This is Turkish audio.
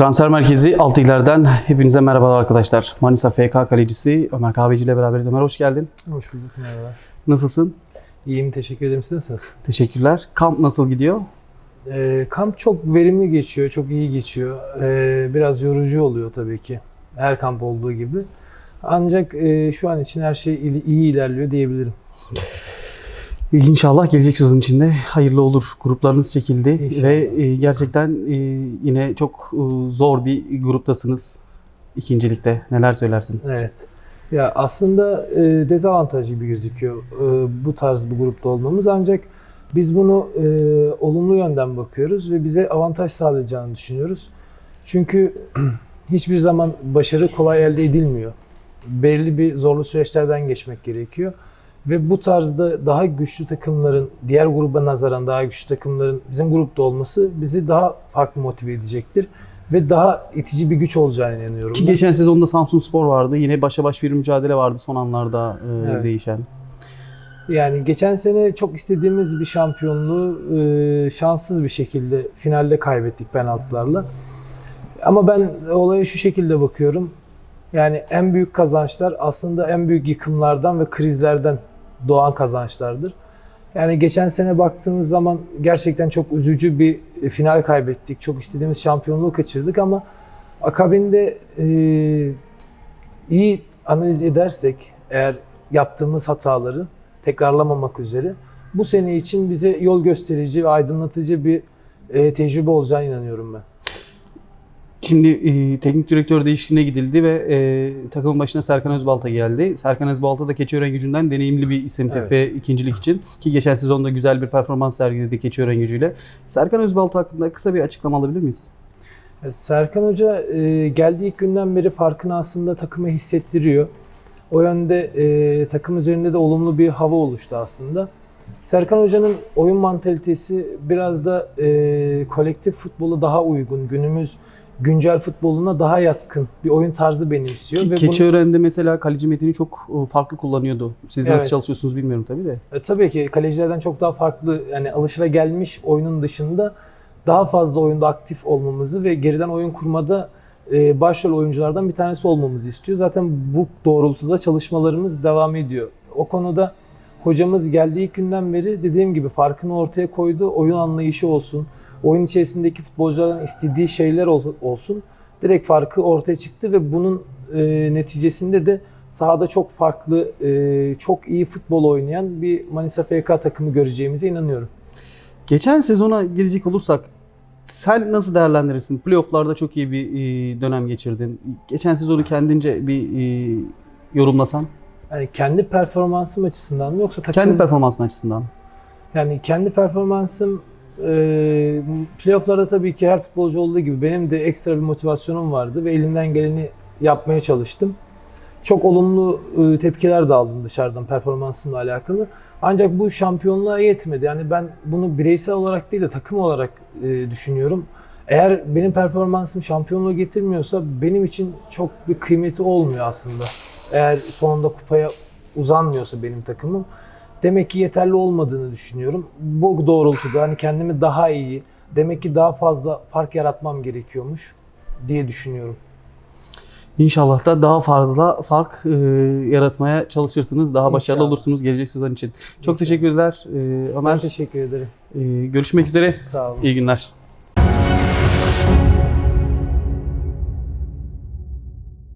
Transfer Merkezi Altıgler'den hepinize merhabalar arkadaşlar. Manisa FK kalecisi Ömer Kahveci ile beraberiz. Ömer hoş geldin. Hoş bulduk. Merhaba. Nasılsın? İyiyim. Teşekkür ederim. Siz nasılsınız? Teşekkürler. Kamp nasıl gidiyor? Ee, kamp çok verimli geçiyor. Çok iyi geçiyor. Ee, biraz yorucu oluyor tabii ki. Her kamp olduğu gibi. Ancak e, şu an için her şey iyi ilerliyor diyebilirim. İnşallah gelecek sezon içinde hayırlı olur. Gruplarınız çekildi İnşallah. ve e, gerçekten e, yine çok e, zor bir gruptasınız ikincilikte. Neler söylersin? Evet. Ya aslında dezavantaj gibi gözüküyor bu tarz bir grupta olmamız. Ancak biz bunu olumlu yönden bakıyoruz ve bize avantaj sağlayacağını düşünüyoruz. Çünkü hiçbir zaman başarı kolay elde edilmiyor. Belli bir zorlu süreçlerden geçmek gerekiyor. Ve bu tarzda daha güçlü takımların, diğer gruba nazaran daha güçlü takımların bizim grupta olması bizi daha farklı motive edecektir. Ve daha itici bir güç olacağını inanıyorum. Ki ben. geçen sezonda Samsun Spor vardı. Yine başa baş bir mücadele vardı son anlarda e, Evet. değişen. Yani geçen sene çok istediğimiz bir şampiyonluğu e, şanssız bir şekilde finalde kaybettik penaltılarla. Ama ben olaya şu şekilde bakıyorum. Yani en büyük kazançlar aslında en büyük yıkımlardan ve krizlerden doğan kazançlardır. Yani geçen sene baktığımız zaman gerçekten çok üzücü bir e, final kaybettik. Çok istediğimiz şampiyonluğu kaçırdık ama akabinde e, iyi analiz edersek eğer yaptığımız hataları tekrarlamamak üzere bu sene için bize yol gösterici ve aydınlatıcı bir e, tecrübe olacağına inanıyorum ben. Şimdi e, teknik direktör değişikliğine gidildi ve e, takımın başına Serkan Özbalta geldi. Serkan Özbalta da Keçiören gücünden deneyimli bir isim Evet. TF ikincilik için. Ki geçen sezonda güzel bir performans sergiledi Keçiören gücüyle. Serkan Özbalta hakkında kısa bir açıklama alabilir miyiz? E, Serkan Hoca e, geldiği ilk günden beri farkını aslında takıma hissettiriyor. O yönde e, takım üzerinde de olumlu bir hava oluştu aslında. Serkan Hoca'nın oyun mantalitesi biraz da e, kolektif futbola daha uygun, günümüz güncel futboluna daha yatkın bir oyun tarzı benimsiyor. Ki ve bunu- Keçiören'de mesela kaleci Metin'i çok e, farklı kullanıyordu. Siz nasıl Evet. çalışıyorsunuz bilmiyorum tabii de. E, tabii ki kalecilerden çok daha farklı yani alışılagelmiş oyunun dışında daha fazla oyunda aktif olmamızı ve geriden oyun kurmada e, başrol oyunculardan bir tanesi olmamızı istiyor. Zaten bu doğrultuda çalışmalarımız devam ediyor. O konuda hocamız geldiği günden beri dediğim gibi farkını ortaya koydu. Oyun anlayışı olsun, oyun içerisindeki futbolcuların istediği şeyler ol- olsun. Direkt farkı ortaya çıktı ve bunun e, neticesinde de sahada çok farklı, e, çok iyi futbol oynayan bir Manisa FK takımı göreceğimize inanıyorum. Geçen sezona girecek olursak sen nasıl değerlendirirsin? Playoff'larda çok iyi bir e, dönem geçirdin. Geçen sezonu kendince bir e, yorumlasan. Yani kendi performansım açısından mı yoksa takım... Kendi performansın açısından. Yani kendi performansım e, playofflarda tabii ki her futbolcu olduğu gibi benim de ekstra bir motivasyonum vardı ve elimden geleni yapmaya çalıştım. Çok olumlu e, tepkiler de aldım dışarıdan performansımla alakalı. Ancak bu şampiyonluğa yetmedi. Yani ben bunu bireysel olarak değil de takım olarak e, düşünüyorum. Eğer benim performansım şampiyonluğu getirmiyorsa benim için çok bir kıymeti olmuyor aslında. Eğer sonunda kupaya uzanmıyorsa benim takımım demek ki yeterli olmadığını düşünüyorum. Bu doğrultuda hani kendimi daha iyi, demek ki daha fazla fark yaratmam gerekiyormuş diye düşünüyorum. İnşallah da daha fazla fark e, yaratmaya çalışırsınız. Daha başarılı İnşallah. olursunuz gelecek sezon için. Çok İnşallah. teşekkürler e, Ben Ömer. teşekkür ederim. E, görüşmek üzere. Sağ olun. İyi günler.